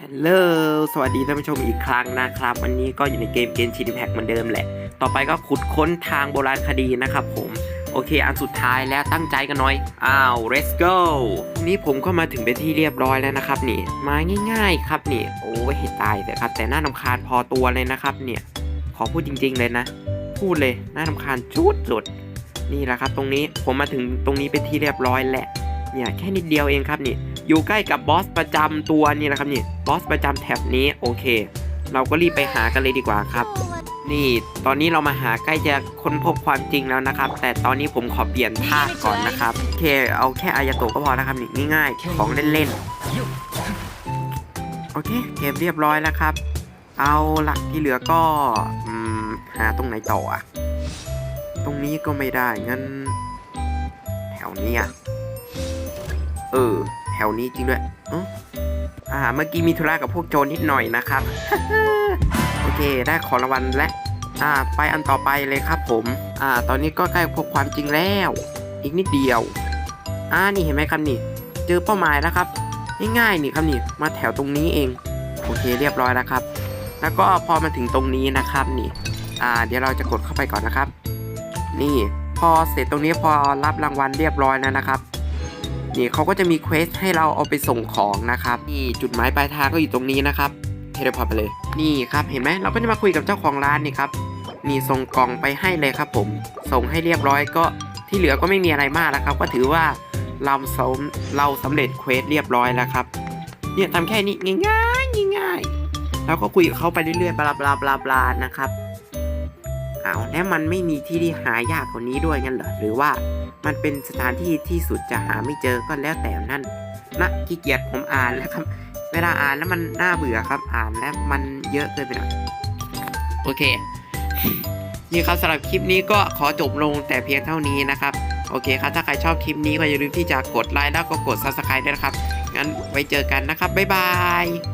ฮัลโหล สวัสดีท่านผู้ชมอีกครั้งนะครับ วันนี้ก็อยู่ในเกมเกมชีดีแพ็กเหมือนเดิมแหละ ต่อไปก็ขุดค้นทางโบราณคดีนะครับผม โอเค อันสุดท้ายแล้วตั้งใจกันหน่อย อ้าว let's go นี่ผมก็มาถึงเป็นที่เรียบร้อยแล้วนะครับนี่ มาง่าย ๆ ครับนี่ โอ้ยตายแต่ครับ แต่น่านำคาญพอตัวเลยนะครับเนี่ย ขอพูดจริง ๆ เลยนะ พูดเลยน่านำคาญจุดจุด นี่แหละครับ ตรงนี้ ผมมาถึงตรงนี้เป็นที่เรียบร้อยแหละ เนี่ยแค่นิดเดียวเองครับนี่ อยู่ใกล้กับบอสประจำตัวนี่แหละครับนี่บอสประจำแท็บนี้โอเค เราก็รีบไปหากันเลยดีกว่าครับนี่ตอนนี้เรามาหาใกล้จะค้นพบความจริงแล้วนะครับ แต่ตอนนี้ผมขอเปลี่ยนท่าก่อนนะครับโอเคเอาแค่อายาโตก็พอนะครับนี่ง่ายๆของเล่นๆโอเคเก็บเรียบร้อยแล้วครับ เอาละที่เหลือก็อหาตรงไหนต่ออะตรงนี้ก็ไม่ได้งั้น แถวนี้อะเออ แถวนี้จริงด้วยอื้ออ่า เมื่อกี้มีธุระกับพวกโจรนิดหน่อยนะครับ โอเค ได้ของรางวัลและ อ่า ไปอันต่อไปเลยครับผม อ่า ตอนนี้ก็ใกล้พบความจริงแล้ว อีกนิดเดียว อ่า นี่เห็นไหมครับนี่ เจอเป้าหมายแล้วครับ ง่ายๆนี่ครับนี่ มาแถวตรงนี้เอง โอเค เรียบร้อยแล้วครับ แล้วก็พอมาถึงตรงนี้นะครับนี่ อ่า เดี๋ยวเราจะกดเข้าไปก่อนนะครับ นี่ พอเสร็จตรงนี้พอรับรางวัลเรียบร้อยแล้วนะครับ นี่เขาก็จะมีเควสให้เราเอาไปส่งของนะครับนี่จุดหมายปลายทางก็อยู่ตรงนี้นะครับเทเลพอร์ตไปเลย นี่ครับเห็นไหมเราก็จะมาคุยกับเจ้าของร้านนี่ครับนี่ส่งกล่องไปให้เลยครับผม ส่งให้เรียบร้อยก็ที่เหลือก็ไม่มีอะไรมากแล้วครับ ก็ถือว่าเราสมเราสำเร็จเควสเรียบร้อยแล้วครับ เนี่ยทำแค่นี้ง่ายๆง่ายๆแล้วก็คุยกับเขาไปเรื่อยๆบลาบลาบลาบลานะครับ อาแล้วมันไม่มีที่ที่หายากกว่านี้ด้วยงั้นเหรอหรือว่ามันเป็นสถานที่ที่สุดจะหาไม่เจอก็แล้วแต่นั่นนะขี้เกียจผมอ่านแล้วครับเวลาอ่านแล้วมันน่าเบื่อครับอ่านแล้วมันเยอะเกินไปหน่อยโอเคนี่ครับสำหรับคลิปนี้ก็ขอจบลงแต่เพียงเท่านี้นะครับโอเคครับถ้าใครชอบคลิปนี้ก็อย่าลืมที่จะกดไลค์แล้วก็กด subscribe ด้วยนะครับงั้นไว้เจอกันนะครับบ๊ายบาย